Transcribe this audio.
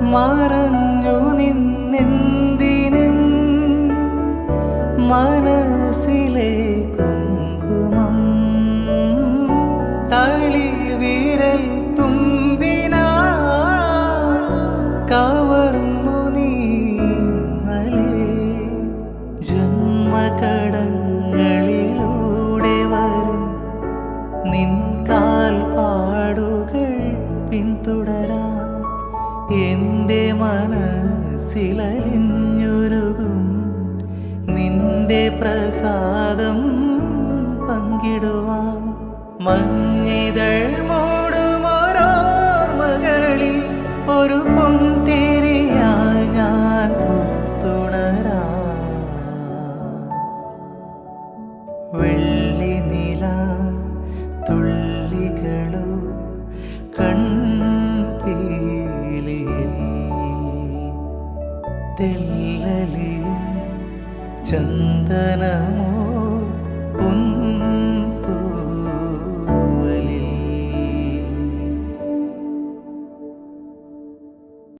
മറഞ്ഞു നിന്നെന്തിനും? മനസ്സിലെ കുങ്കുമം തളി വിരൽ തുമ്പിനാ. കവർന്നു നീന്നലേ ജന്മകടങ്ങളിലൂടെ വരും നിൻ കാൽപ്പാടുകൾ പിന്തുടരാൻ. എന്റെ മനസ്സിലലിഞ്ഞൊരുകും. നിന്റെ പ്രസാദം പങ്കിടുവാൻ മഞ്ഞിതൾ മൂടുമോരോർമകളിൽ ഒരു പൊന്തിരിയായി ഞാൻ പൂത്തുണരാം വെള്ളി കൺപീലിയിൽ തെല്ലലിയും ചന്ദനമോ